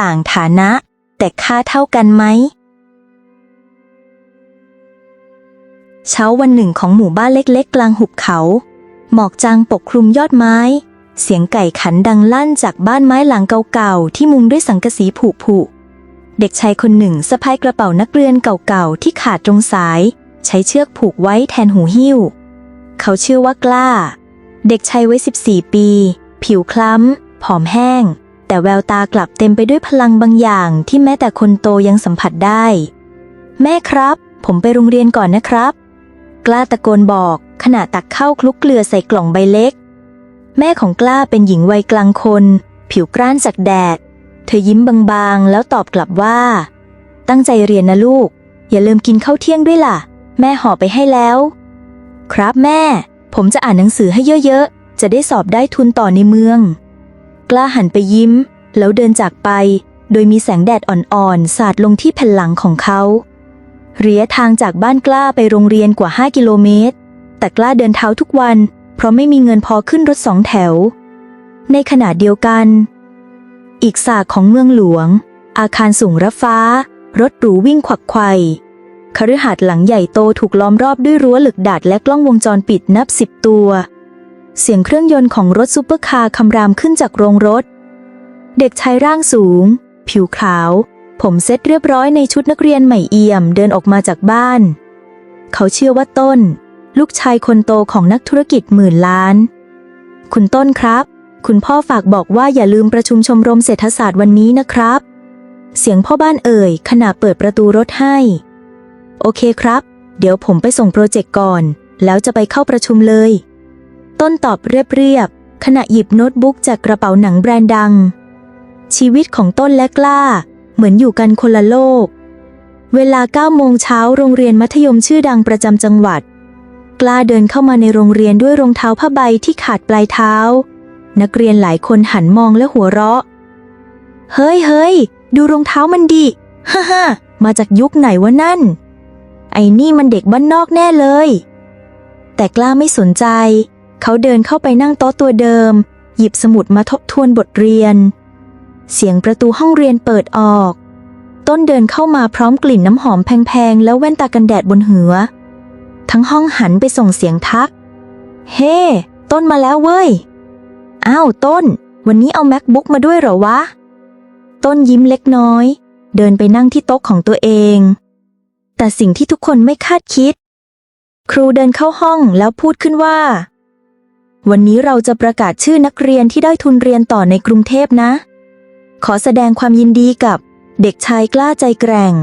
ต่างฐานะ แต่ค่าเท่ากันไหม เช้าวันหนึ่งของหมู่บ้านเล็กๆ กลางหุบเขา หมอกจางปกคลุมยอดไม้ เสียงไก่ขันดังลั่นจากบ้านไม้หลังเก่าๆ ที่มุงด้วยสังกะสีผุๆเด็กชายคนหนึ่งสะพายกระเป๋านักเรียนเก่าๆ ที่ขาดตรงสาย ใช้เชือกผูกไว้แทนหูหิ้ว เขาชื่อว่ากล้า เด็กชายวัย14 ปี ผิวคล้ำ ผอมแห้ง แต่แววตากลับเต็มไปด้วยพลังบางอย่างที่แม้แต่คนโตยังสัมผัสได้ แม่ครับ ผมไปโรงเรียนก่อนนะครับ กล้าตะโกนบอกขณะตักข้าวคลุกเกลือใส่กล่องใบเล็ก แม่ของกล้าเป็นหญิงวัยกลางคน ผิวกร้านจากแดด เธอยิ้มบางๆ แล้วตอบกลับว่า ตั้งใจเรียนนะลูก อย่าลืมกินข้าวเที่ยงด้วยล่ะ แม่ห่อไปให้แล้ว ครับแม่ ผมจะอ่านหนังสือให้เยอะๆ จะได้สอบได้ทุนต่อในเมือง กล้าหันไปยิ้ม แล้วเดินจากไป โดยมีแสงแดดอ่อนๆ สาดลงที่แผ่นหลังของเขาระยะทางจากบ้านกล้าไปโรงเรียนกว่า 5 กิโลเมตร แต่กล้าเดินเท้าทุกวัน เพราะไม่มีเงินพอขึ้นรถสองแถว ในขณะเดียวกัน อีกสากของเมืองหลวง อาคารสูงระฟ้า รถหรูวิ่งขวักไขว่คฤหาสน์หลังใหญ่โตถูกล้อมรอบด้วยรั้วเหล็กดัดและกล้องวงจรปิดนับสิบตัว เสียงเครื่องยนต์ของรถซูเปอร์คาร์คำรามขึ้นจากโรงรถ เด็กชายร่างสูง ผิวขาว ผมเซ็ตเรียบร้อยในชุดนักเรียนใหม่เอี่ยมเดินออกมาจากบ้าน เขาเชื่อว่าต้น ลูกชายคนโตของนักธุรกิจหมื่นล้าน คุณต้นครับ คุณพ่อฝากบอกว่าอย่าลืมประชุมชมรมเศรษฐศาสตร์วันนี้นะครับ เสียงพ่อบ้านเอ่ยขณะเปิดประตูรถให้ โอเคครับ เดี๋ยวผมไปส่งโปรเจกต์ก่อน แล้วจะไปเข้าประชุมเลย ต้นตอบเรียบๆขณะหยิบโน้ตบุ๊กจากกระเป๋าหนังแบรนด์ดัง ชีวิตของต้นและกล้า เหมือนอยู่กันคนละโลก เวลา9โมงเช้าโรงเรียนมัธยมชื่อดังประจำจังหวัด กล้าเดินเข้ามาในโรงเรียนด้วยรองเท้าผ้าใบที่ขาดปลายเท้า นักเรียนหลายคนหันมองและหัวเราะ เฮ้ยเฮ้ยดูรองเท้ามันดิฮ่าฮ่ามาจากยุคไหนวะนั่น ไอ้นี่มันเด็กบ้านนอกแน่เลย แต่กล้าไม่สนใจ เขาเดินเข้าไปนั่งโต๊ะตัวเดิม หยิบสมุดมาทบทวนบทเรียน เสียงประตูห้องเรียนเปิดออก ต้นเดินเข้ามาพร้อมกลิ่นน้ำหอมแพงๆ แล้วแว่นตากันแดดบนหัว ทั้งห้องหันไปส่งเสียงทัก เฮ้ต้นมาแล้วเว้ย อ้าวต้น วันนี้เอา macbook มาด้วยเหรอวะ ต้นยิ้มเล็กน้อย เดินไปนั่งที่โต๊ะของตัวเอง แต่สิ่งที่ทุกคนไม่คาดคิด ครูเดินเข้าห้องแล้วพูดขึ้นว่า วันนี้เราจะประกาศชื่อนักเรียนที่ได้ทุนเรียนต่อในกรุงเทพนะ ขอแสดงความยินดีกับเด็กชายกล้าใจแกร่ง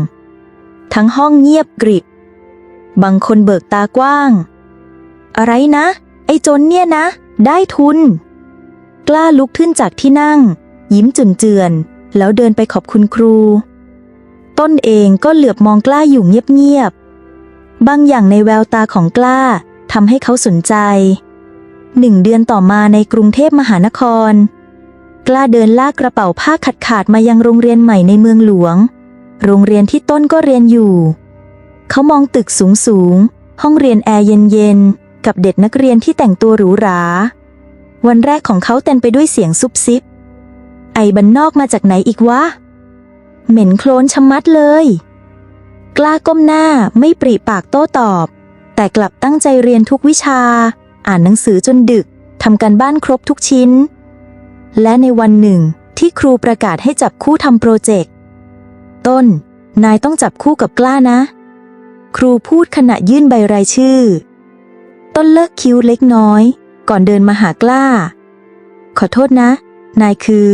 ทั้งห้องเงียบกริบ บางคนเบิกตากว้าง อะไรนะ ไอ้จนเนี่ยนะ ได้ทุน กล้าลุกขึ้นจากที่นั่ง ยิ้มจุนเจือน แล้วเดินไปขอบคุณครู ต้นเองก็เหลือบมองกล้าอยู่เงียบๆบางอย่างในแววตาของกล้าทำให้เขาสนใจ หนึ่งเดือนต่อมาในกรุงเทพมหานคร กล้าเดินลากกระเป๋าผ้าขาดขาดๆมายังโรงเรียนใหม่ในเมืองหลวง โรงเรียนที่ต้นก็เรียนอยู่ เขามองตึกสูงสูงห้องเรียนแอร์เย็นๆ กับเด็กนักเรียนที่แต่งตัวหรูหรา วันแรกของเขาเต็มไปด้วยเสียงซุบซิบ ไอ้บันนอกมาจากไหนอีกวะ เหม็นโคลนชะมัดเลย กล้าก้มหน้าไม่ปริปากโต้ตอบ แต่กลับตั้งใจเรียนทุกวิชา อ่านหนังสือจนดึกทำการบ้านครบทุกชิ้น และในวันหนึ่งที่ครูประกาศให้จับคู่ทำโปรเจกต์ ต้น นายต้องจับคู่กับกล้านะ ครูพูดขณะยื่นใบรายชื่อ ต้นเลิกคิ้วเล็กน้อย ก่อนเดินมาหากล้า ขอโทษนะ นายคือ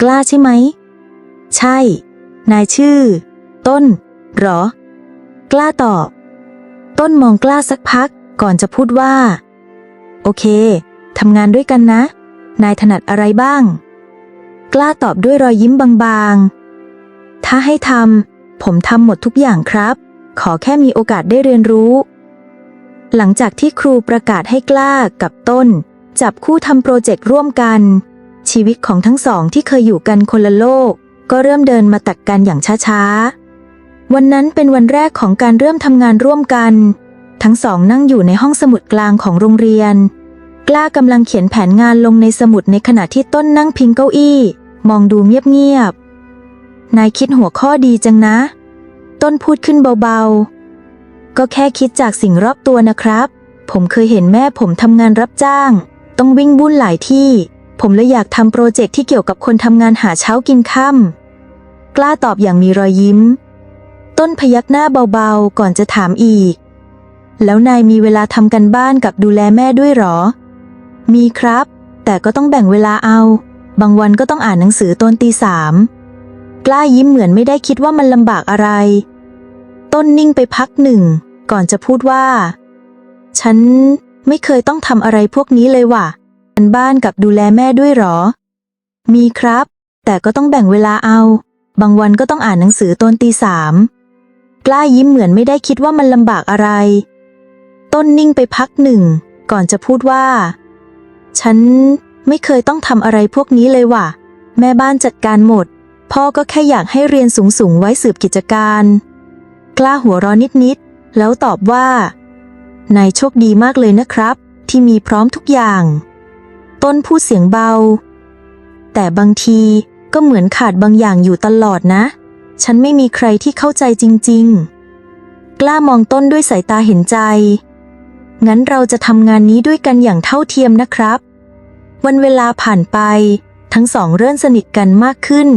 กล้าใช่ไหม ใช่ นายชื่อ ต้น หรอ กล้าตอบ ต้นมองกล้าสักพักก่อนจะพูดว่า โอเค ทำงานด้วยกันนะ นายถนัดอะไรบ้าง กล้าตอบด้วยรอยยิ้มบางๆ ถ้าให้ทำ ผมทำหมดทุกอย่างครับ ขอแค่มีโอกาสได้เรียนรู้ หลังจากที่ครูประกาศให้กล้ากับต้น จับคู่ทำโปรเจกต์ร่วมกัน ชีวิตของทั้งสองที่เคยอยู่กันคนละโลก ก็เริ่มเดินมาตักกันอย่างช้าๆ วันนั้นเป็นวันแรกของการเริ่มทำงานร่วมกัน ทั้งสองนั่งอยู่ในห้องสมุดกลางของโรงเรียน กล้ากำลังเขียนแผนงานลงในสมุดในขณะที่ต้นนั่งพิงเก้าอี้ มองดูเงียบๆ นายคิดหัวข้อดีจังนะ ต้นพูดขึ้นเบาๆ ก็แค่คิดจากสิ่งรอบตัวนะครับ ผมเคยเห็นแม่ผมทำงานรับจ้าง ต้องวิ่งบุ่นหลายที่ ผมเลยอยากทำโปรเจกต์ที่เกี่ยวกับคนทำงานหาเช้ากินค่ำกล้าตอบอย่างมีรอยยิ้ม ต้นพยักหน้าเบาๆ ก่อนจะถามอีก แล้วนายมีเวลาทำกันบ้านกับดูแลแม่ด้วยหรอ มีครับ แต่ก็ต้องแบ่งเวลาเอา บางวันก็ต้องอ่านหนังสือตอนตีสามกล้ายิ้มเหมือนไม่ได้คิดว่ามันลำบากอะไร ต้นนิ่งไปพักหนึ่ง ก่อนจะพูดว่า ฉันไม่เคยต้องทำอะไรพวกนี้เลยว่ะกันบ้านกับดูแลแม่ด้วยหรอ มีครับ แต่ก็ต้องแบ่งเวลาเอา บางวันก็ต้องอ่านหนังสือตอนตีสามกล้ายิ้มเหมือนไม่ได้คิดว่ามันลำบากอะไร ต้นนิ่งไปพักหนึ่ง ก่อนจะพูดว่า ฉันไม่เคยต้องทำอะไรพวกนี้เลยว่ะ แม่บ้านจัดการหมด พ่อก็แค่อยากให้เรียนสูงๆไว้สืบกิจการ กล้าหัวร้อนนิดๆ แล้วตอบว่านายโชคดีมากเลยนะครับ ที่มีพร้อมทุกอย่าง ต้นพูดเสียงเบา แต่บางทีก็เหมือนขาดบางอย่างอยู่ตลอดนะ ฉันไม่มีใครที่เข้าใจจริง ๆ กล้ามองต้นด้วยสายตาเห็นใจ งั้นเราจะทำงานนี้ด้วยกันอย่างเท่าเทียมนะครับ วันเวลาผ่านไป ทั้งสองเริ่มสนิทกันมากขึ้น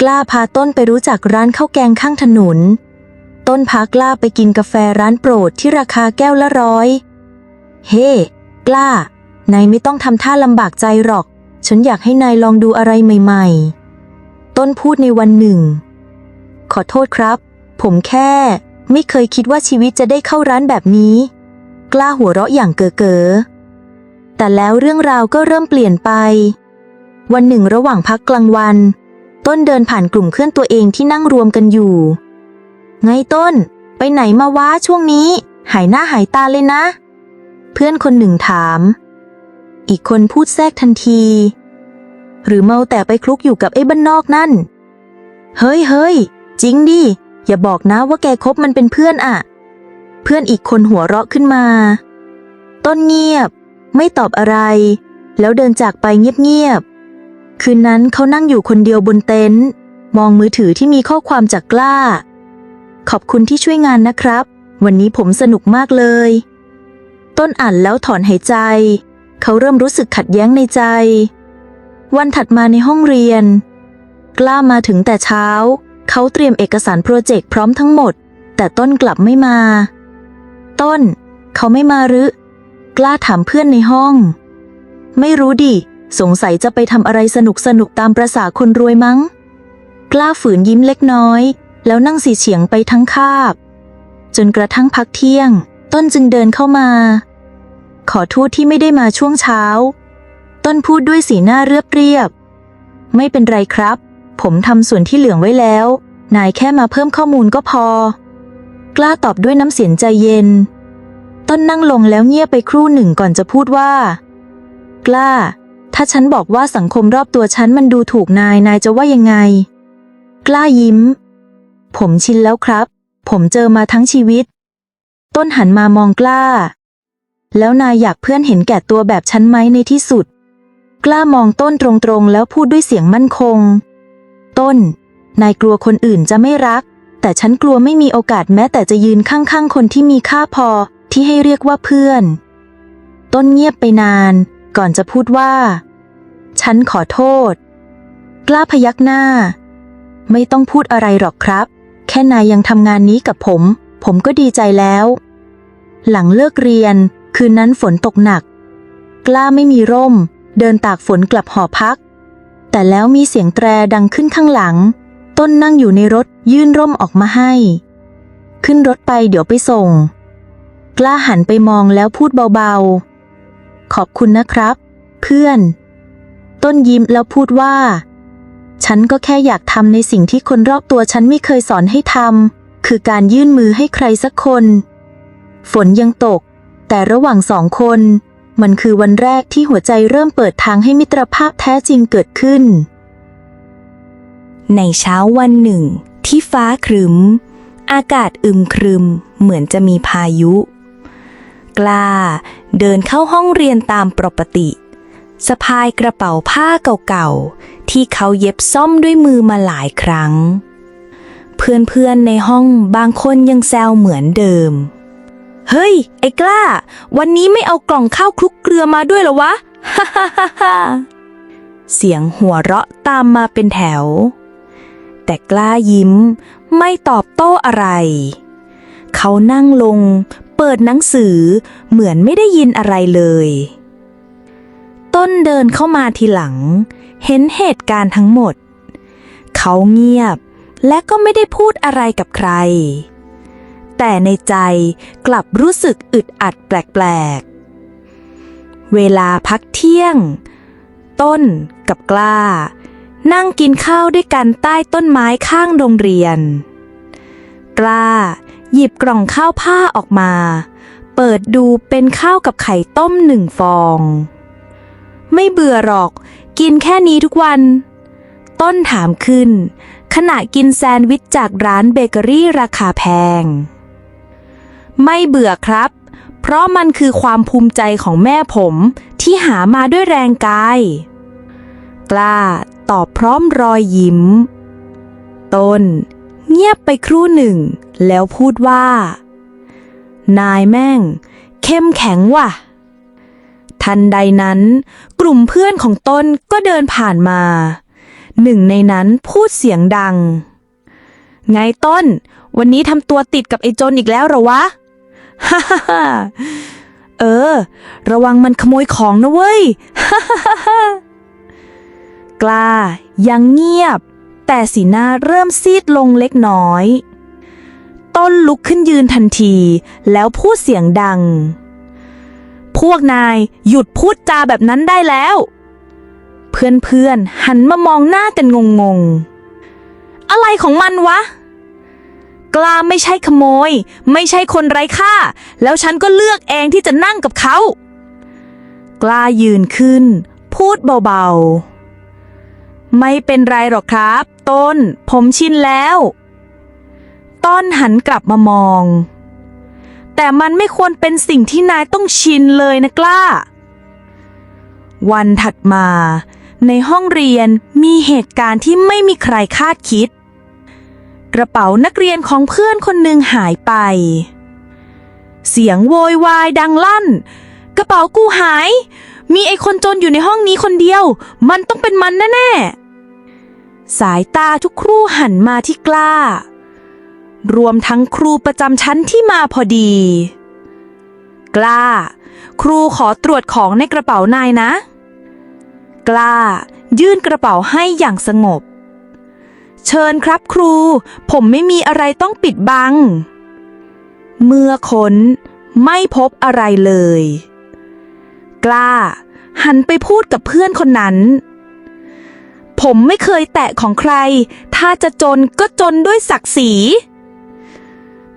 กล้าพาต้นไปรู้จักร้านข้าวแกงข้างถนน ต้นพากล้าไปกินกาแฟร้านโปรดที่ราคาแก้วละร้อย เฮ้กล้านายไม่ต้องทำท่าลำบากใจหรอก ฉันอยากให้นายลองดูอะไรใหม่ ๆ ต้นพูดในวันหนึ่ง ขอโทษครับ ผมแค่ ไม่เคยคิดว่าชีวิตจะได้เข้าร้านแบบนี้ กล้าหัวเราะอย่างเก๋อๆแต่แล้วเรื่องราวก็เริ่มเปลี่ยนไป วันหนึ่งระหว่างพักกลางวัน ต้นเดินผ่านกลุ่มเพื่อนตัวเองที่นั่งรวมกันอยู่ ไงต้น ไปไหนมาวะช่วงนี้ หายหน้าหายตาเลยนะ เพื่อนคนหนึ่งถาม อีกคนพูดแทรกทันที หรือเมาแต่ไปคลุกอยู่กับไอ้บ้านนอกนั่น เฮ้ยเฮ้ยจริงดิ อย่าบอกนะว่าแกคบมันเป็นเพื่อนอะ เพื่อนอีกคนหัวเราะขึ้นมา ต้นเงียบ ไม่ตอบอะไร แล้วเดินจากไปเงียบๆ คืนนั้นเขานั่งอยู่คนเดียวบนเต็นท์มองมือถือที่มีข้อความจากกล้า ขอบคุณที่ช่วยงานนะครับ วันนี้ผมสนุกมากเลย ต้นอ่านแล้วถอนหายใจ เขาเริ่มรู้สึกขัดแย้งในใจ วันถัดมาในห้องเรียน กล้ามาถึงแต่เช้า เขาเตรียมเอกสารโปรเจกต์พร้อมทั้งหมด แต่ต้นกลับไม่มา ต้น เขาไม่มาหรือ กล้าถามเพื่อนในห้อง ไม่รู้ดิ สงสัยจะไปทำอะไรสนุกสนุกๆตามประษาคนรวยมั้ง กล้าฝืนยิ้มเล็กน้อย แล้วนั่งสีเฉียงไปทั้งคาบ จนกระทั่งพักเที่ยง ต้นจึงเดินเข้ามา ขอโทษที่ไม่ได้มาช่วงเช้า ต้นพูดด้วยสีหน้าเรียบเรียบๆไม่เป็นไรครับ ผมทำส่วนที่เหลืองไว้แล้ว นายแค่มาเพิ่มข้อมูลก็พอ กล้าตอบด้วยน้ำเสียงใจเย็น ต้นนั่งลงแล้วเงียบไปครู่หนึ่งก่อนจะพูดว่า กล้า ถ้าฉันบอกว่าสังคมรอบตัวฉันมันดูถูกนายนายจะว่ายังไง กล้ายิ้ม ผมชินแล้วครับ ผมเจอมาทั้งชีวิต ต้นหันมามองกล้า แล้วนายอยากเพื่อนเห็นแก่ตัวแบบฉันไหมในที่สุด กล้ามองต้นตรงๆแล้วพูดด้วยเสียงมั่นคง ต้น นายกลัวคนอื่นจะไม่รัก แต่ฉันกลัวไม่มีโอกาสแม้แต่จะยืนข้างๆ คนที่มีค่าพอที่ให้เรียกว่าเพื่อน ต้นเงียบไปนาน ก่อนจะพูดว่า ฉันขอโทษ กล้าพยักหน้า ไม่ต้องพูดอะไรหรอกครับ แค่นายยังทำงานนี้กับผม ผมก็ดีใจแล้ว หลังเลิกเรียน คืนนั้นฝนตกหนัก กล้าไม่มีร่ม เดินตากฝนกลับหอพัก แต่แล้วมีเสียงแตรดังขึ้นข้างหลัง ต้นนั่งอยู่ในรถยื่นร่มออกมาให้ ขึ้นรถไปเดี๋ยวไปส่ง กล้าหันไปมองแล้วพูดเบาๆ ขอบคุณนะครับ เพื่อน ต้นยิ้มแล้วพูดว่า ฉันก็แค่อยากทำในสิ่งที่คนรอบตัวฉันไม่เคยสอนให้ทำคือการยื่นมือให้ใครสักคน ฝนยังตก แต่ระหว่างสองคน มันคือวันแรกที่หัวใจเริ่มเปิดทางให้มิตรภาพแท้จริงเกิดขึ้น ในเช้าวันหนึ่ง ที่ฟ้าครึม อากาศอึมครึม เหมือนจะมีพายุ กล้าเดินเข้าห้องเรียนตามปกติ สะพายกระเป๋าผ้าเก่าๆ ที่เขาเย็บซ่อมด้วยมือมาหลายครั้ง เพื่อนๆในห้องบางคนยังแซวเหมือนเดิม เฮ้ย ไอ้กล้า วันนี้ไม่เอากล่องข้าวคลุกเกลือมาด้วยหรอวะ ฮ่าฮ่าฮ่าเสียงหัวเราะตามมาเป็นแถว แต่กล้ายิ้ม ไม่ตอบโต้อะไร เขานั่งลง เปิดหนังสือเหมือนไม่ได้ยินอะไรเลย ต้นเดินเข้ามาทีหลัง เห็นเหตุการณ์ทั้งหมด เขาเงียบและก็ไม่ได้พูดอะไรกับใคร แต่ในใจกลับรู้สึกอึดอัดแปลกๆ เวลาพักเที่ยง ต้นกับกล้า นั่งกินข้าวด้วยกันใต้ต้นไม้ข้างโรงเรียน กล้า หยิบกล่องข้าวผ้าออกมา เปิดดูเป็นข้าวกับไข่ต้มหนึ่งฟอง ไม่เบื่อหรอก กินแค่นี้ทุกวัน ต้นถามขึ้น ขณะกินแซนด์วิชจากร้านเบเกอรี่ราคาแพง ไม่เบื่อครับ เพราะมันคือความภูมิใจของแม่ผมที่หามาด้วยแรงกาย กล้า ตอบพร้อมรอยยิ้ม ต้น เงียบไปครู่หนึ่ง แล้วพูดว่า นายแม่ง เข้มแข็งว่ะ ทันใดนั้น กลุ่มเพื่อนของต้นก็เดินผ่านมา หนึ่งในนั้นพูดเสียงดัง ไงต้น วันนี้ทำตัวติดกับไอ้จนอีกแล้วเหรอวะ ฮ่าฮ่าเออ ระวังมันขโมยของนะเว้ย ฮ่าฮ่าฮ่า กล้า ยังเงียบ แต่สีหน้าเริ่มซีดลงเล็กน้อย ต้นลุกขึ้นยืนทันที แล้วพูดเสียงดัง พวกนายหยุดพูดจาแบบนั้นได้แล้ว เพื่อนๆหันมามองหน้ากันงงๆ อะไรของมันวะกล้าไม่ใช่ขโมย ไม่ใช่คนไร้ค่า แล้วฉันก็เลือกเองที่จะนั่งกับเขา กล้ายืนขึ้น พูดเบาๆ ไม่เป็นไรหรอกครับ ต้น ผมชินแล้ว ต้นหันกลับมามอง แต่มันไม่ควรเป็นสิ่งที่นายต้องชินเลยนะกล้า วันถัดมา ในห้องเรียนมีเหตุการณ์ที่ไม่มีใครคาดคิด กระเป๋านักเรียนของเพื่อนคนหนึ่งหายไป เสียงโวยวายดังลั่น กระเป๋ากูหายมีไอคนจนอยู่ในห้องนี้คนเดียว มันต้องเป็นมันแน่ๆ สายตาทุกครู่หันมาที่กล้า รวมทั้งครูประจำชั้นที่มาพอดี กล้า ครูขอตรวจของในกระเป๋านายนะ กล้า ยื่นกระเป๋าให้อย่างสงบ เชิญครับครู ผมไม่มีอะไรต้องปิดบัง เมื่อค้นไม่พบอะไรเลย กล้า หันไปพูดกับเพื่อนคนนั้น ผมไม่เคยแตะของใคร ถ้าจะจนก็จนด้วยศักดิ์ศรี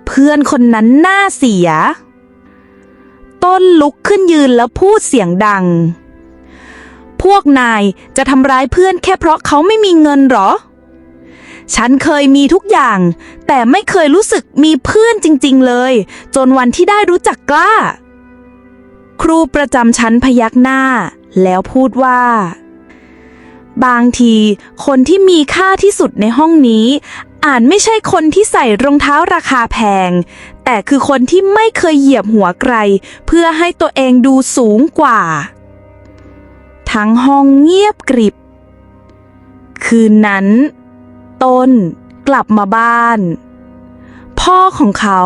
เพื่อนคนนั้นหน้าเสีย ต้นลุกขึ้นยืนแล้วพูดเสียงดัง พวกนายจะทำร้ายเพื่อนแค่เพราะเขาไม่มีเงินหรอ ฉันเคยมีทุกอย่าง แต่ไม่เคยรู้สึกมีเพื่อนจริง ๆ เลย จนวันที่ได้รู้จักกล้า ครูประจำชั้นพยักหน้า แล้วพูดว่า บางทีคนที่มีค่าที่สุดในห้องนี้ อาจไม่ใช่คนที่ใส่รองเท้าราคาแพง แต่คือคนที่ไม่เคยเหยียบหัวใคร เพื่อให้ตัวเองดูสูงกว่า ทั้งห้องเงียบกริบ คืนนั้น ต้นกลับมาบ้าน พ่อของเขา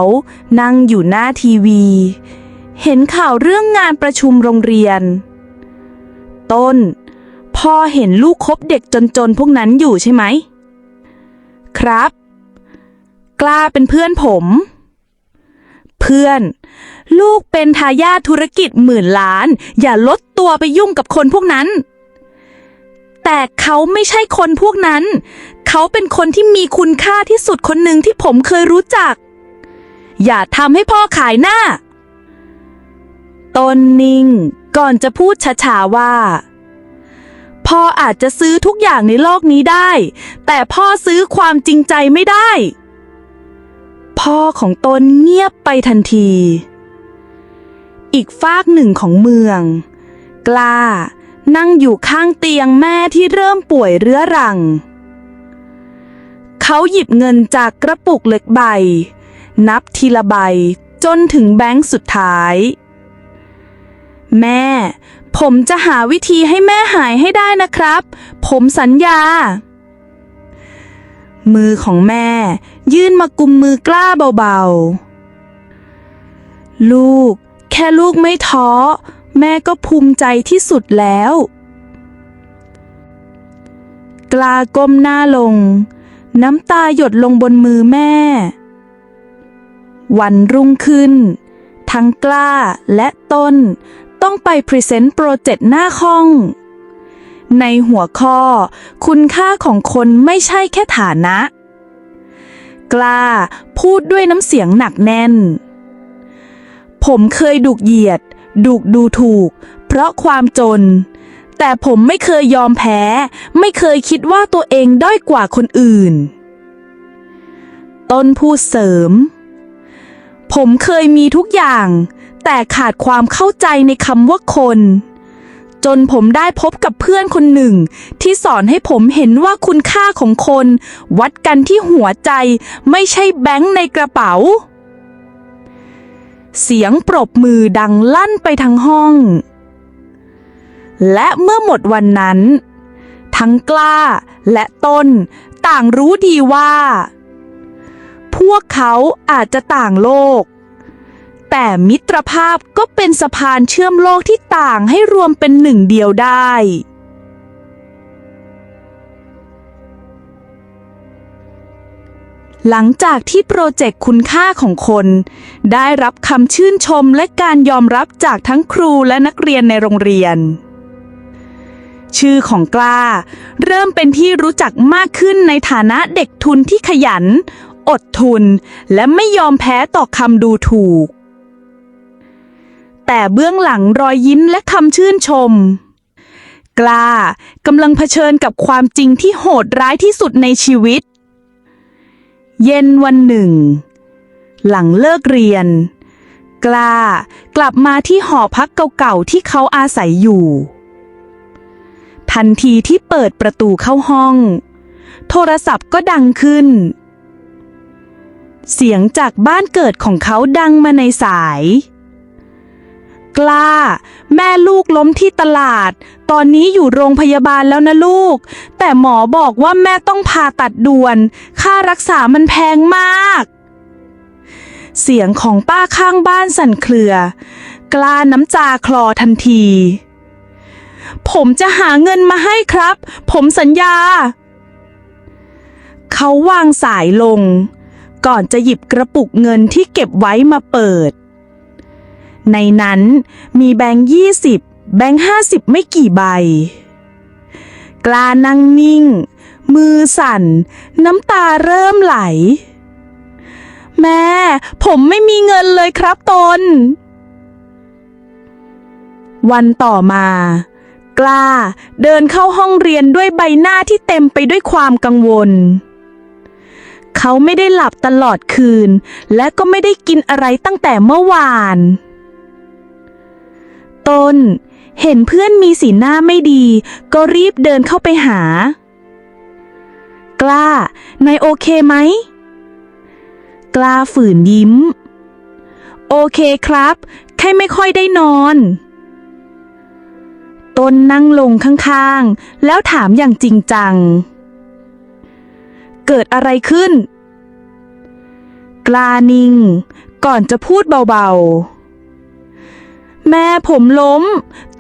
นั่งอยู่หน้าทีวี เห็นข่าวเรื่องงานประชุมโรงเรียน ต้น พ่อเห็นลูกคบเด็กจนๆพวกนั้นอยู่ใช่ไหม ครับ กล้าเป็นเพื่อนผม เพื่อน ลูกเป็นทายาทธุรกิจหมื่นล้าน อย่าลดตัวไปยุ่งกับคนพวกนั้น แต่เขาไม่ใช่คนพวกนั้น เขาเป็นคนที่มีคุณค่าที่สุดคนหนึ่งที่ผมเคยรู้จัก อย่าทำให้พ่อขายหน้า ตนนิ่งก่อนจะพูดช้าๆว่า พ่ออาจจะซื้อทุกอย่างในโลกนี้ได้ แต่พ่อซื้อความจริงใจไม่ได้ พ่อของตนเงียบไปทันที อีกฟากหนึ่งของเมือง กล้า นั่งอยู่ข้างเตียงแม่ที่เริ่มป่วยเรื้อรัง เขาหยิบเงินจากกระปุกเล็กใบ นับทีละใบจนถึงแบงค์สุดท้าย แม่ ผมจะหาวิธีให้แม่หายให้ได้นะครับ ผมสัญญา มือของแม่ ยื่นมากุมมือกล้าเบาๆ ลูก แค่ลูกไม่ท้อ แม่ก็ภูมิใจที่สุดแล้ว กล้าก้มหน้าลง น้ำตาหยดลงบนมือแม่ วันรุ่งขึ้น ทั้งกล้าและต้น ต้องไปพรีเซนต์โปรเจกต์หน้าห้อง ในหัวข้อ คุณค่าของคนไม่ใช่แค่ฐานะ กล้าพูดด้วยน้ำเสียงหนักแน่น ผมเคยดุกเหยียด ดุกดูถูก เพราะความจน แต่ผมไม่เคยยอมแพ้ ไม่เคยคิดว่าตัวเองด้อยกว่าคนอื่น ต้นพูดเสริมผมเคยมีทุกอย่าง แต่ขาดความเข้าใจในคำว่าคน จนผมได้พบกับเพื่อนคนหนึ่ง ที่สอนให้ผมเห็นว่าคุณค่าของคน วัดกันที่หัวใจไม่ใช่แบงค์ในกระเป๋า เสียงปรบมือดังลั่นไปทั้งห้อง และเมื่อหมดวันนั้น ทั้งกล้าและต้นต่างรู้ดีว่า พวกเขาอาจจะต่างโลก แต่มิตรภาพก็เป็นสะพานเชื่อมโลกที่ต่างให้รวมเป็นหนึ่งเดียวได้ หลังจากที่โปรเจกต์คุณค่าของคน ได้รับคำชื่นชมและการยอมรับจากทั้งครูและนักเรียนในโรงเรียน ชื่อของกล้า เริ่มเป็นที่รู้จักมากขึ้นในฐานะเด็กทุนที่ขยันอดทุนและไม่ยอมแพ้ต่อคำดูถูก แต่เบื้องหลังรอยยิ้มและคำชื่นชม กล้ากำลังเผชิญกับความจริงที่โหดร้ายที่สุดในชีวิต เย็นวันหนึ่ง หลังเลิกเรียน กล้ากลับมาที่หอพักเก่าๆที่เขาอาศัยอยู่ ทันทีที่เปิดประตูเข้าห้อง โทรศัพท์ก็ดังขึ้นเสียงจากบ้านเกิดของเขาดังมาในสาย กล้า แม่ลูกล้มที่ตลาด ตอนนี้อยู่โรงพยาบาลแล้วนะลูก แต่หมอบอกว่าแม่ต้องผ่าตัดด่วน ค่ารักษามันแพงมาก เสียงของป้าข้างบ้านสั่นเครือ กล้าน้ำจาคลอทันที ผมจะหาเงินมาให้ครับ ผมสัญญา เขาวางสายลง ก่อนจะหยิบกระปุกเงินที่เก็บไว้มาเปิด ในนั้นมีแบงค์ยี่สิบแบงค์ห้าสิบไม่กี่ใบ กล้านั่งนิ่ง มือสั่น น้ำตาเริ่มไหล แม่ ผมไม่มีเงินเลยครับตน วันต่อมา กล้าเดินเข้าห้องเรียนด้วยใบหน้าที่เต็มไปด้วยความกังวลเขาไม่ได้หลับตลอดคืน และก็ไม่ได้กินอะไรตั้งแต่เมื่อวาน ต้น เห็นเพื่อนมีสีหน้าไม่ดี ก็รีบเดินเข้าไปหา กล้านายโอเคไหม กล้าฝืนยิ้ม โอเคครับ แค่ไม่ค่อยได้นอน ต้นนั่งลงข้างๆ แล้วถามอย่างจริงจัง เกิดอะไรขึ้น กล้านิ่ง ก่อนจะพูดเบาๆ แม่ผมล้ม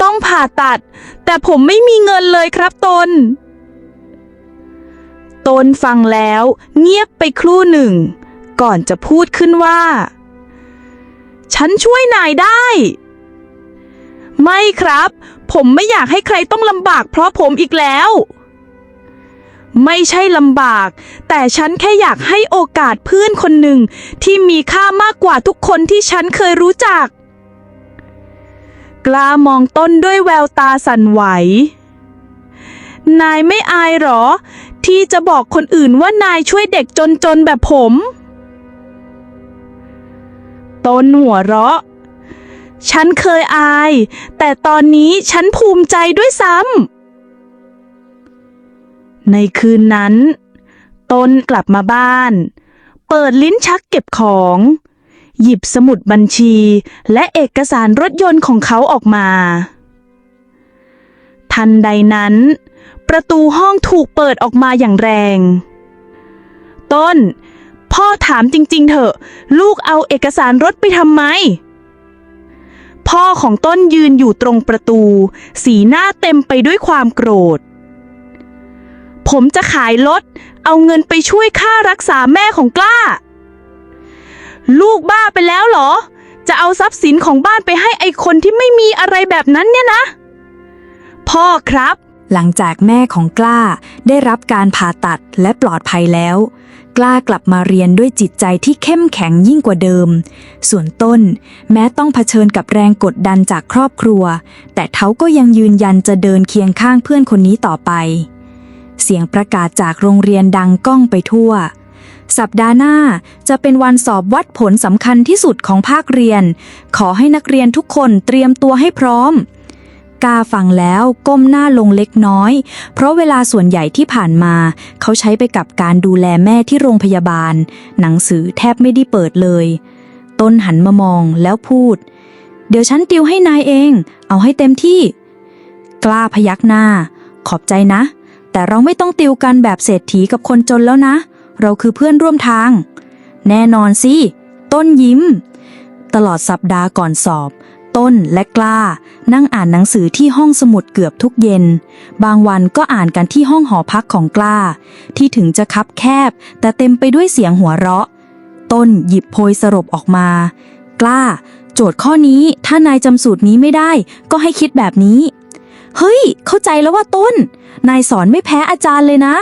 ต้องผ่าตัด แต่ผมไม่มีเงินเลยครับตน ตนฟังแล้ว เงียบไปครู่หนึ่ง ก่อนจะพูดขึ้นว่า ฉันช่วยนายได้ ไม่ครับ ผมไม่อยากให้ใครต้องลำบากเพราะผมอีกแล้ว ไม่ใช่ลำบาก แต่ฉันแค่อยากให้โอกาสเพื่อนคนหนึ่งที่มีค่ามากกว่าทุกคนที่ฉันเคยรู้จัก กล้ามองต้นด้วยแววตาสั่นไหว นายไม่อายหรอ ที่จะบอกคนอื่นว่านายช่วยเด็กจนๆแบบผม ต้นหัวเราะ ฉันเคยอาย แต่ตอนนี้ฉันภูมิใจด้วยซ้ำ ในคืนนั้น ต้นกลับมาบ้าน เปิดลิ้นชักเก็บของ หยิบสมุดบัญชี และเอกสารรถยนต์ของเขาออกมา ทันใดนั้น ประตูห้องถูกเปิดออกมาอย่างแรง ต้น พ่อถามจริง ๆ เถอะ ลูกเอาเอกสารรถไปทำไม พ่อของต้นยืนอยู่ตรงประตู สีหน้าเต็มไปด้วยความโกรธ ผมจะขายรถเอาเงินไปช่วยค่ารักษาแม่ของกล้า ลูกบ้าไปแล้วเหรอ จะเอาทรัพย์สินของบ้านไปให้ไอคนที่ไม่มีอะไรแบบนั้นเนี่ยนะ พ่อครับ หลังจากแม่ของกล้าได้รับการผ่าตัดและปลอดภัยแล้ว กล้ากลับมาเรียนด้วยจิตใจที่เข้มแข็งยิ่งกว่าเดิม ส่วนต้นแม้ต้องเผชิญกับแรงกดดันจากครอบครัว แต่เขาก็ยังยืนยันจะเดินเคียงข้างเพื่อนคนนี้ต่อไป เสียงประกาศจากโรงเรียนดังก้องไปทั่ว สัปดาห์หน้าจะเป็นวันสอบวัดผลสำคัญที่สุดของภาคเรียน ขอให้นักเรียนทุกคนเตรียมตัวให้พร้อม กาฟังแล้วก้มหน้าลงเล็กน้อย เพราะเวลาส่วนใหญ่ที่ผ่านมา เขาใช้ไปกับการดูแลแม่ที่โรงพยาบาล หนังสือแทบไม่ได้เปิดเลย ต้นหันมามองแล้วพูด เดี๋ยวฉันติวให้นายเอง เอาให้เต็มที่ กล้าพยักหน้า ขอบใจนะ แต่เราไม่ต้องติวกันแบบเศรษฐีกับคนจนแล้วนะเเราคือเพื่อนร่วมทาง แน่นอนสิ ต้นยิ้ม ตลอดสัปดาห์ก่อนสอบ ต้นและกล้า นั่งอ่านหนังสือที่ห้องสมุดเกือบทุกเย็น บางวันก็อ่านกันที่ห้องหอพักของกล้า ที่ถึงจะคับแคบ แต่เต็มไปด้วยเสียงหัวเราะ ต้นหยิบโพยสรบออกมา กล้า โจทย์ข้อนี้ถ้านายจำสูตรนี้ไม่ได้ ก็ให้คิดแบบนี้เฮ้ย เข้าใจแล้วว่าต้น นายสอนไม่แพ้อาจารย์เลยนะ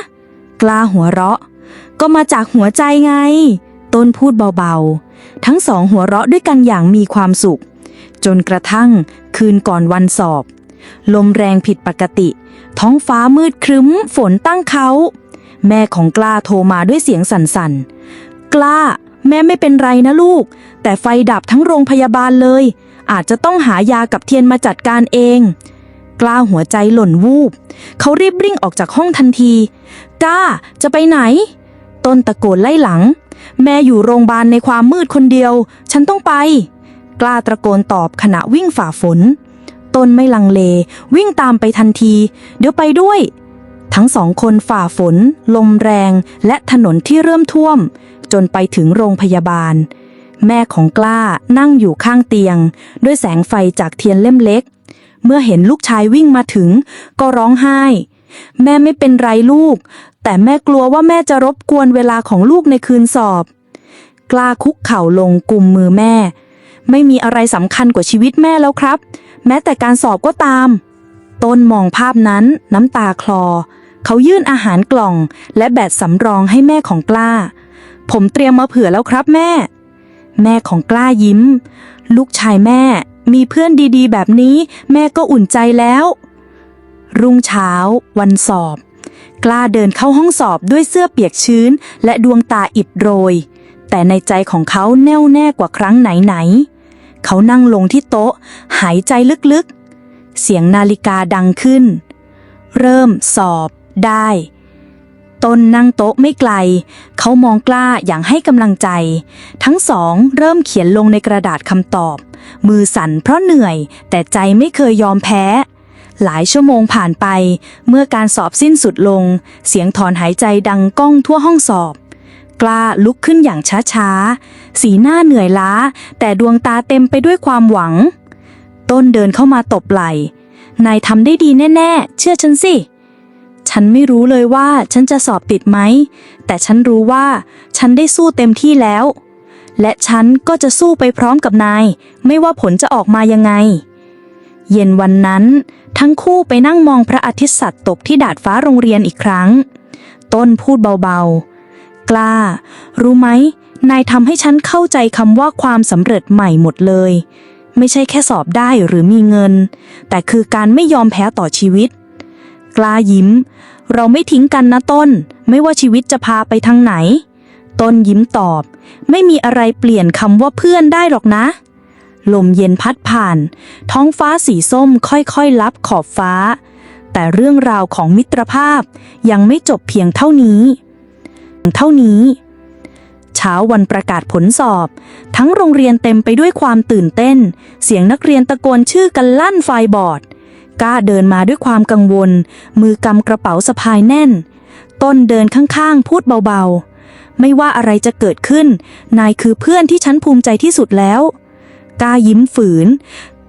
กล้าหัวเราะ ก็มาจากหัวใจไง ต้นพูดเบาๆ ทั้งสองหัวเราะด้วยกันอย่างมีความสุข จนกระทั่งคืนก่อนวันสอบ ลมแรงผิดปกติ ท้องฟ้ามืดครึ้ม ฝนตั้งเขา แม่ของกล้าโทรมาด้วยเสียงสั่นๆ กล้า แม่ไม่เป็นไรนะลูก แต่ไฟดับทั้งโรงพยาบาลเลย อาจจะต้องหายากับเทียนมาจัดการเองกล้าหัวใจหล่นวูบ เขารีบริ่งออกจากห้องทันที กล้าจะไปไหน ต้นตะโกนไล่หลัง แม่อยู่โรงพยาบาลในความมืดคนเดียว ฉันต้องไป กล้าตะโกนตอบขณะวิ่งฝ่าฝน ต้นไม่ลังเล วิ่งตามไปทันที เดี๋ยวไปด้วย ทั้งสองคนฝ่าฝน ลมแรง และถนนที่เริ่มท่วม จนไปถึงโรงพยาบาล แม่ของกล้านั่งอยู่ข้างเตียง ด้วยแสงไฟจากเทียนเล่มเล็ก เมื่อเห็นลูกชายวิ่งมาถึง ก็ร้องไห้แม่ไม่เป็นไรลูก แต่แม่กลัวว่าแม่จะรบกวนเวลาของลูกในคืนสอบ กล้าคุกเข่าลงกุมมือแม่ ไม่มีอะไรสำคัญกว่าชีวิตแม่แล้วครับ แม้แต่การสอบก็ตาม ต้นมองภาพนั้นน้ำตาคลอ เขายื่นอาหารกล่อง และแบตสำรองให้แม่ของกล้า ผมเตรียมมาเผื่อแล้วครับแม่ แม่ของกล้ายิ้ม ลูกชายแม่ มีเพื่อนดีๆ แบบนี้ แม่ก็อุ่นใจแล้ว รุ่งเช้า วันสอบ กล้าเดินเข้าห้องสอบด้วยเสื้อเปียกชื้น และดวงตาอิดโรย แต่ในใจของเขาแน่วแน่กว่าครั้งไหนๆเขานั่งลงที่โต๊ะ หายใจลึกๆ เสียงนาฬิกาดังขึ้น เริ่มสอบได้ ต้นนั่งโต๊ะไม่ไกล เขามองกล้าอย่างให้กำลังใจ ทั้งสองเริ่มเขียนลงในกระดาษคำตอบ มือสั่นเพราะเหนื่อย แต่ใจไม่เคยยอมแพ้ หลายชั่วโมงผ่านไป เมื่อการสอบสิ้นสุดลง เสียงถอนหายใจดังก้องทั่วห้องสอบ กล้าลุกขึ้นอย่างช้าๆ สีหน้าเหนื่อยล้า แต่ดวงตาเต็มไปด้วยความหวัง ต้นเดินเข้ามาตบไหล่นายทำได้ดีแน่ๆ เชื่อฉันสิ ฉันไม่รู้เลยว่าฉันจะสอบติดไหม แต่ฉันรู้ว่าฉันได้สู้เต็มที่แล้ว และฉันก็จะสู้ไปพร้อมกับนาย ไม่ว่าผลจะออกมายังไง เย็นวันนั้น ทั้งคู่ไปนั่งมองพระอาทิตย์สัตว์ตกที่ดาดฟ้าโรงเรียนอีกครั้ง ต้นพูดเบาๆ กล้า รู้ไหม นายทำให้ฉันเข้าใจคำว่าความสำเร็จใหม่หมดเลย ไม่ใช่แค่สอบได้หรือมีเงิน แต่คือการไม่ยอมแพ้ต่อชีวิต กล้ายิ้ม เราไม่ทิ้งกันนะต้น ไม่ว่าชีวิตจะพาไปทางไหน ต้นยิ้มตอบ ไม่มีอะไรเปลี่ยนคำว่าเพื่อนได้หรอกนะ ลมเย็นพัดผ่าน ท้องฟ้าสีส้มค่อยๆลับขอบฟ้า แต่เรื่องราวของมิตรภาพยังไม่จบเพียงเท่านี้ เท่านี้ เช้าวันประกาศผลสอบ ทั้งโรงเรียนเต็มไปด้วยความตื่นเต้น เสียงนักเรียนตะโกนชื่อกันลั่นไฟบอร์ดก้าเดินมาด้วยความกังวล มือกำกระเป๋าสะพายแน่น ต้นเดินข้างๆ พูดเบาๆ ไม่ว่าอะไรจะเกิดขึ้น นายคือเพื่อนที่ฉันภูมิใจที่สุดแล้ว กล้ายิ้มฝืน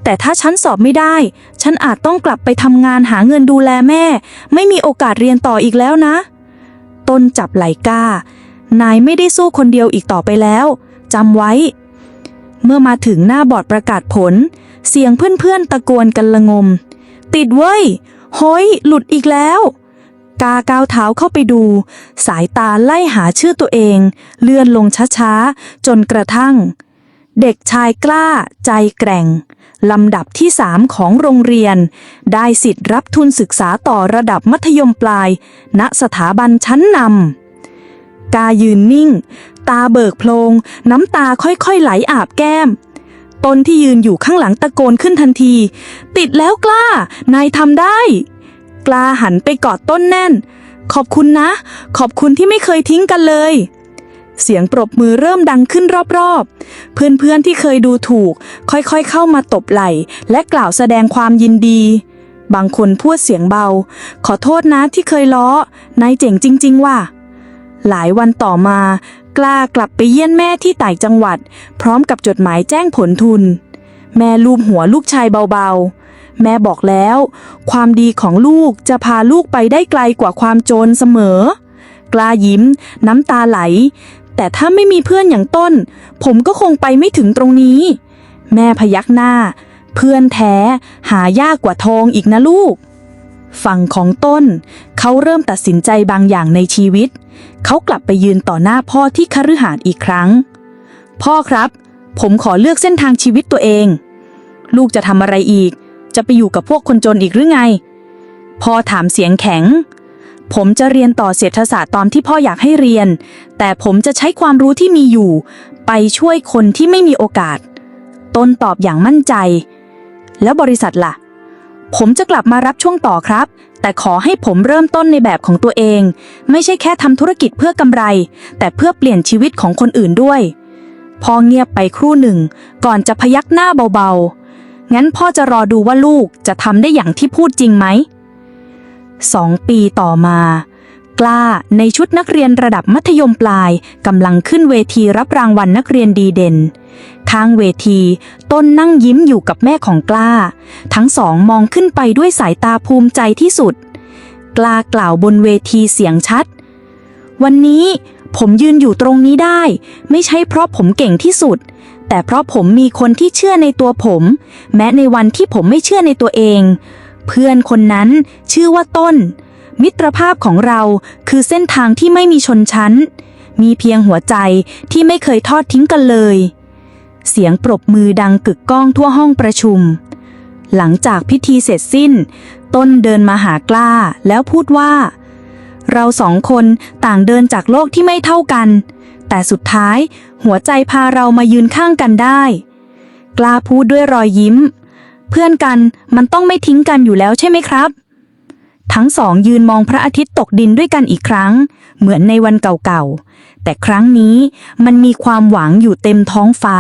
แต่ถ้าฉันสอบไม่ได้ ฉันอาจต้องกลับไปทำงานหาเงินดูแลแม่ ไม่มีโอกาสเรียนต่ออีกแล้วนะ ต้นจับไหล่กล้า นายไม่ได้สู้คนเดียวอีกต่อไปแล้วจำไว้ เมื่อมาถึงหน้าบอร์ดประกาศผล เสียงเพื่อนๆตะโกนกันละงม ติดเว้ยโฮ้ยหลุดอีกแล้วกาก้าวเท้าเข้าไปดู สายตาไล่หาชื่อตัวเอง เลื่อนลงช้าๆ จนกระทั่ง เด็กชายกล้าใจแกร่ง ลำดับที่สามของโรงเรียน ได้สิทธิ์รับทุนศึกษาต่อระดับมัธยมปลาย ณสถาบันชั้นนำกายืนนิ่ง ตาเบิกโพลง น้ำตาค่อยๆไหลอาบแก้ม ตนที่ยืนอยู่ข้างหลังตะโกนขึ้นทันที ติดแล้วกล้า นายทำได้ กล้าหันไปกอดต้นแน่น ขอบคุณนะ ขอบคุณที่ไม่เคยทิ้งกันเลย เสียงปรบมือเริ่มดังขึ้นรอบๆ เพื่อนๆที่เคยดูถูก ค่อยๆเข้ามาตบไหล่และกล่าวแสดงความยินดี บางคนพูดเสียงเบา ขอโทษนะที่เคยล้อนายเจ๋งจริง ๆ ว่ะหลายวันต่อมา กล้ากลับไปเยี่ยนแม่ที่ต่างจังหวัด พร้อมกับจดหมายแจ้งผลทุน แม่ลูบหัวลูกชายเบาๆ แม่บอกแล้ว ความดีของลูกจะพาลูกไปได้ไกลกว่าความโจรเสมอ กล้ายิ้ม น้ำตาไหล แต่ถ้าไม่มีเพื่อนอย่างต้น ผมก็คงไปไม่ถึงตรงนี้ แม่พยักหน้า เพื่อนแท้หายากกว่าทองอีกนะลูก ฝั่งของต้น เขาเริ่มตัดสินใจบางอย่างในชีวิต เขากลับไปยืนต่อหน้าพ่อที่คฤหาสน์อีกครั้ง พ่อครับ ผมขอเลือกเส้นทางชีวิตตัวเอง ลูกจะทำอะไรอีก จะไปอยู่กับพวกคนจนอีกหรือไง พ่อถามเสียงแข็ง ผมจะเรียนต่อเศรษฐศาสตร์ตอนที่พ่ออยากให้เรียน แต่ผมจะใช้ความรู้ที่มีอยู่ ไปช่วยคนที่ไม่มีโอกาส ต้นตอบอย่างมั่นใจ แล้วบริษัทล่ะ ผมจะกลับมารับช่วงต่อครับ แต่ขอให้ผมเริ่มต้นในแบบของตัวเอง ไม่ใช่แค่ทำธุรกิจเพื่อกำไร แต่เพื่อเปลี่ยนชีวิตของคนอื่นด้วยพ่อเงียบไปครู่หนึ่ง ก่อนจะพยักหน้าเบาๆ งั้นพ่อจะรอดูว่าลูกจะทำได้อย่างที่พูดจริงไหม สองปีต่อมา กล้าในชุดนักเรียนระดับมัธยมปลายกำลังขึ้นเวทีรับรางวัลนักเรียนดีเด่น ข้างเวทีต้นนั่งยิ้มอยู่กับแม่ของกล้า ทั้งสองมองขึ้นไปด้วยสายตาภูมิใจที่สุด กล้ากล่าวบนเวทีเสียงชัด วันนี้ผมยืนอยู่ตรงนี้ได้ ไม่ใช่เพราะผมเก่งที่สุด แต่เพราะผมมีคนที่เชื่อในตัวผม แม้ในวันที่ผมไม่เชื่อในตัวเอง เพื่อนคนนั้นชื่อว่าต้น มิตรภาพของเราคือเส้นทางที่ไม่มีชนชั้น มีเพียงหัวใจที่ไม่เคยทอดทิ้งกันเลย เสียงปรบมือดังกึกก้องทั่วห้องประชุม หลังจากพิธีเสร็จสิ้น ต้นเดินมาหากล้าแล้วพูดว่า เราสองคนต่างเดินจากโลกที่ไม่เท่ากัน แต่สุดท้ายหัวใจพาเรามายืนข้างกันได้ กล้าพูดด้วยรอยยิ้ม เพื่อนกันมันต้องไม่ทิ้งกันอยู่แล้วใช่ไหมครับ ทั้งสองยืนมองพระอาทิตย์ตกดินด้วยกันอีกครั้ง เหมือนในวันเก่าๆ แต่ครั้งนี้มันมีความหวังอยู่เต็มท้องฟ้า